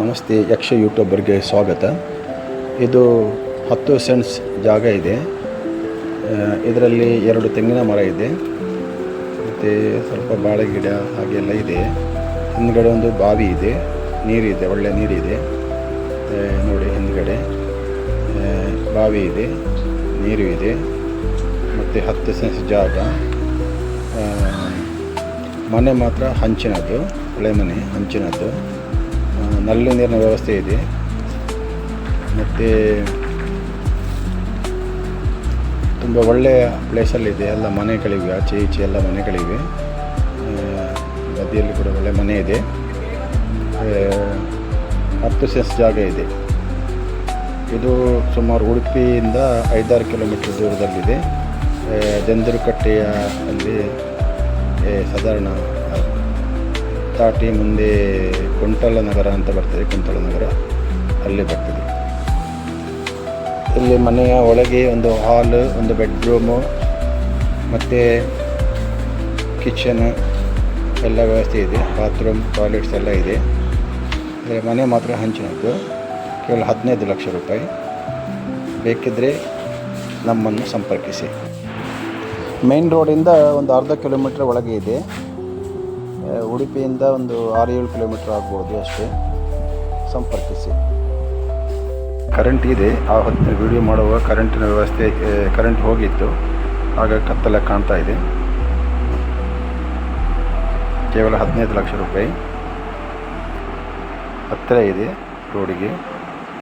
ನಮಸ್ತೆ, ಯಕ್ಷ ಯೂಟ್ಯೂಬರ್ಗೆ ಸ್ವಾಗತ. ಇದು ಹತ್ತು ಸೆನ್ಸ್ ಜಾಗ ಇದೆ. ಇದರಲ್ಲಿ ಎರಡು ತೆಂಗಿನ ಮರ ಇದೆ. ಮತ್ತು ಸ್ವಲ್ಪ ಬಾಳೆ ಗಿಡ ಹಾಗೆಲ್ಲ ಇದೆ. ಹಿಂದ್ಗಡೆ ಒಂದು ಬಾವಿ ಇದೆ. ನೀರಿದೆ ಒಳ್ಳೆ ನೀರಿದೆ ನೋಡಿ ಹಿಂದ್ಗಡೆ ಬಾವಿ ಇದೆ, ನೀರು ಇದೆ. ಮತ್ತು ಹತ್ತು ಸೆನ್ಸ್ ಜಾಗ. ಮನೆ ಮಾತ್ರ ಹಂಚಿನದ್ದು ಹಳೆ ಮನೆ, ಹಂಚಿನದ್ದು. ನಲ್ಲಿ ನೀರಿನ ವ್ಯವಸ್ಥೆ ಇದೆ. ಮತ್ತು ತುಂಬ ಒಳ್ಳೆಯ ಪ್ಲೇಸಲ್ಲಿದೆ ಎಲ್ಲ ಮನೆಗಳಿವೆ. ಆಚೆ ಈಚೆ ಎಲ್ಲ ಮನೆಗಳಿವೆ. ನದಿಯಲ್ಲಿ ಕೂಡ ಒಳ್ಳೆ ಮನೆ ಇದೆ. ಹತ್ತು ಸೆನ್ಸ್ ಜಾಗ ಇದೆ. ಇದು ಸುಮಾರು ಉಡುಪಿಯಿಂದ ಐದಾರು ಕಿಲೋಮೀಟರ್ ದೂರದಲ್ಲಿದೆ. ಆ, ಅಲ್ಲಿ ಸಾಧಾರಣ ದಾಟಿ ಮುಂದೆ ಕುಂಟಲ ನಗರ ಅಂತ ಬರ್ತದೆ, ಕುಂಟಲ ನಗರ. ಅಲ್ಲಿ ಬರ್ತದೆ. ಇಲ್ಲಿ ಮನೆಯ ಒಳಗೆ ಒಂದು ಹಾಲ್, ಒಂದು ಬೆಡ್ರೂಮು, ಮತ್ತು ಕಿಚನ್ ಎಲ್ಲ ವ್ಯವಸ್ಥೆ ಇದೆ. ಬಾತ್ರೂಮ್, ಟಾಯ್ಲೆಟ್ಸ್ ಎಲ್ಲ ಇದೆ. ಅಂದರೆ ಮನೆ ಮಾತ್ರ ಹಂಚಿನದ್ದು. ಕೇವಲ ಹದಿನೈದು ಲಕ್ಷ ರೂಪಾಯಿ. ಬೇಕಿದ್ದರೆ ನಮ್ಮನ್ನು ಸಂಪರ್ಕಿಸಿ. ಮೇನ್ ರೋಡಿಂದ ಒಂದು ಅರ್ಧ ಕಿಲೋಮೀಟ್ರ್ ಒಳಗೆ ಇದೆ. ಉಡುಪಿಯಿಂದ ಒಂದು ಆರು ಏಳು ಕಿಲೋಮೀಟ್ರ್ ಆಗ್ಬೋದು ಅಷ್ಟೇ. ಸಂಪರ್ಕಿಸಿ. ಕರೆಂಟ್ ಇದೆ. ಆ ಹೊತ್ತಿನ ವಿಡಿಯೋ ಮಾಡುವ ಕರೆಂಟಿನ ವ್ಯವಸ್ಥೆ ಕರೆಂಟ್ ಹೋಗಿತ್ತು. ಆಗ ಕತ್ತಲ ಕಾಣ್ತಾ ಇದೆ. ಕೇವಲ ಹದಿನೈದು ಲಕ್ಷ ರೂಪಾಯಿ. ಹತ್ತಿರ ಇದೆ ರೋಡಿಗೆ.